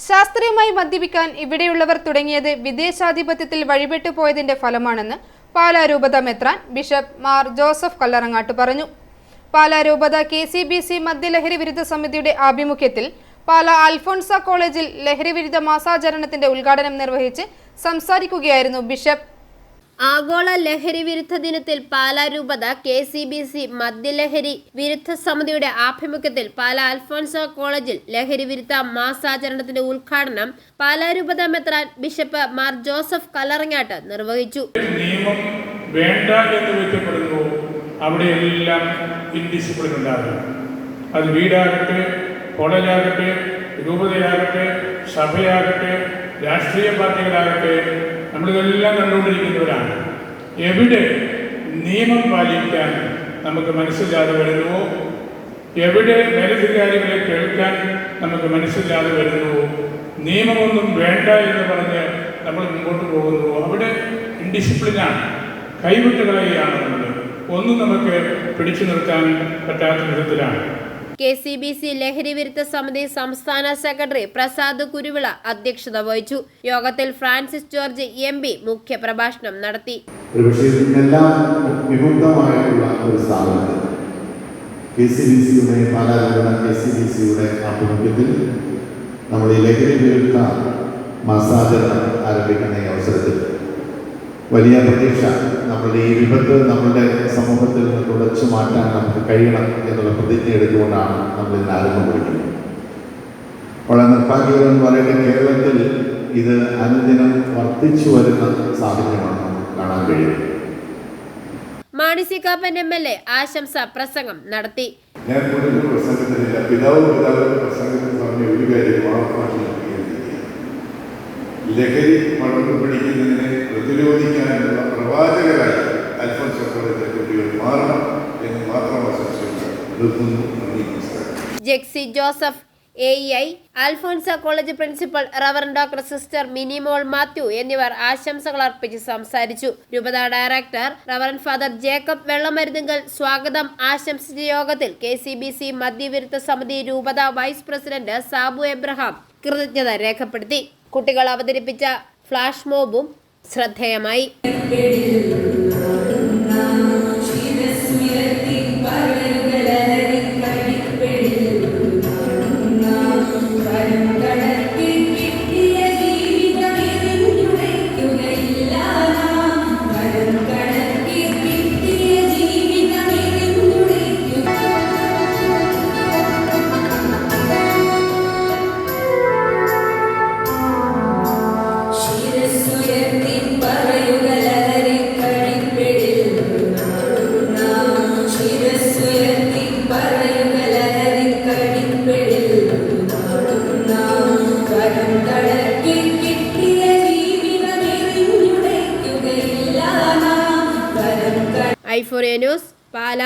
ശാസ്ത്രീയമായി മദ്യപിക്കാൻ ഇവിടെയുള്ളവർ തുടങ്ങിയത് വിദേശാധിപത്യത്തിൽ വഴിപെട്ടു പോയതിന്റെ ഫലമാണെന്ന് പാലാ രൂപത മെത്രാൻ ബിഷപ്പ് മാർ ജോസഫ് കല്ലറങ്ങാട്ട് പറഞ്ഞു. പാലാ രൂപത കെ സി ബി സി മദ്യലഹരി വിരുദ്ധ സമിതിയുടെ ആഭിമുഖ്യത്തിൽ പാലാ അൽഫോൺസ കോളേജിൽ ലഹരി വിരുദ്ധ മാസാചരണത്തിന്റെ ഉദ്ഘാടനം നിർവഹിച്ച് സംസാരിക്കുകയായിരുന്നു ബിഷപ്പ്. ആഗോള ലഹരി വിരുദ്ധ ദിനത്തിൽ പാലാ രൂപത കെ സി ബി സി മദ്യലഹരി വിരുദ്ധ സമിതിയുടെ ആഭിമുഖ്യത്തിൽ പാലാ അൽഫോൻസോ കോളേജിൽ ലഹരി വിരുദ്ധ മാസാചരണത്തിന്റെ ഉദ്ഘാടനം പാലാ രൂപത മെത്രാൻ ബിഷപ്പ് മാർ ജോസഫ് കല്ലറങ്ങാട്ട് നിർവഹിച്ചു. നിയമം വേണ്ട എന്ന് അവിടെയെല്ലാം ഇൻഡിസിപ്ലിൻ ഉണ്ടാകും അത് വീടാകട്ടെ കോളേജാകട്ടെ രൂപതയാകട്ടെ സഭയാകട്ടെ രാഷ്ട്രീയ പാർട്ടികളാകട്ടെ നമ്മളിതെല്ലാം കണ്ടുകൊണ്ടിരിക്കുന്നവരാണ്. എവിടെ നിയമം പാലിക്കാൻ നമുക്ക് മനസ്സില്ലാതെ വരുന്നുവോ? എവിടെ മേലധികാരികളെ കേൾക്കാൻ നമുക്ക് മനസ്സില്ലാതെ വരുന്നുവോ? നിയമമൊന്നും വേണ്ട എന്ന് പറഞ്ഞ് നമ്മൾ മുമ്പോട്ട് പോകുന്നുവോ? അവിടെ ഇൻഡിസിപ്ലിനാണ് കൈവിട്ടുകളെയാണ് നമ്മൾ ഒന്നും നമുക്ക് പിടിച്ചു നിർത്താൻ പറ്റാത്ത വിധത്തിലാണ്. കെ സി ബി സി ലഹരി വിരുദ്ധ സമിതി സംസ്ഥാന സെക്രട്ടറി പ്രസാദ് കുരുവിള അധ്യക്ഷത വഹിച്ചു. യോഗത്തിൽ ഫ്രാൻസിസ് ജോർജ് എം പി മുഖ്യപ്രഭാഷണം നടത്തി. ആഭിമുഖ്യത്തിൽ വിരുദ്ധ ആരംഭിക്കുന്ന അവസരത്തിൽ വലിയ പ്രതീക്ഷ നമ്മളുടെ ഈ വിപത്ത് നമ്മളുടെ സമൂഹത്തിൽ കഴിയണം എന്നുള്ള പ്രതിജ്ഞ എടുത്തുകൊണ്ടാണ് നമ്മൾ ഇതിന് ആരംഭം കൊടുക്കുന്നത് വളരെ നിർഭാഗ്യകരം പറയട്ടെ കേരളത്തിൽ ഇത് അനുദിനം വർദ്ധിച്ചു വരുന്ന സാഹചര്യമാണ് കാണാൻ കഴിയുന്നത്. Mani Kappan M L A ആശംസ പ്രസംഗം നടത്തി. ഞാൻ കൂടുതൽ പ്രസംഗത്തിനില്ല. പിതാവ് പിതാവ് പ്രസംഗത്തിൽ പറഞ്ഞ ഒരു കാര്യം മാത്രമാണ് ഞാൻ കേൾക്കുന്നത്. ലഹരി പടർന്നു പിടിക്കുന്നതിനെ Jexy Joseph A I Alphonsa college principal reverend doctor sister Minimol Mathew എന്നിവർ ആശംസകൾ അർപ്പിച്ച് സംസാരിച്ചു. രൂപത ഡയറക്ടർ റവറൻ ഫാദർ ജേക്കബ് വെള്ളമരുന്നുകൾ സ്വാഗതം. ആശംസിച്ച യോഗത്തിൽ കെ സി ബി സി മദ്യവിരുദ്ധ സമിതി രൂപത വൈസ് പ്രസിഡന്റ് സാബു എബ്രഹാം കൃതജ്ഞത രേഖപ്പെടുത്തി. കുട്ടികൾ അവതരിപ്പിച്ച ഫ്ലാഷ് മോബും ശ്രദ്ധേയമായി. ന്യൂസ് പാല.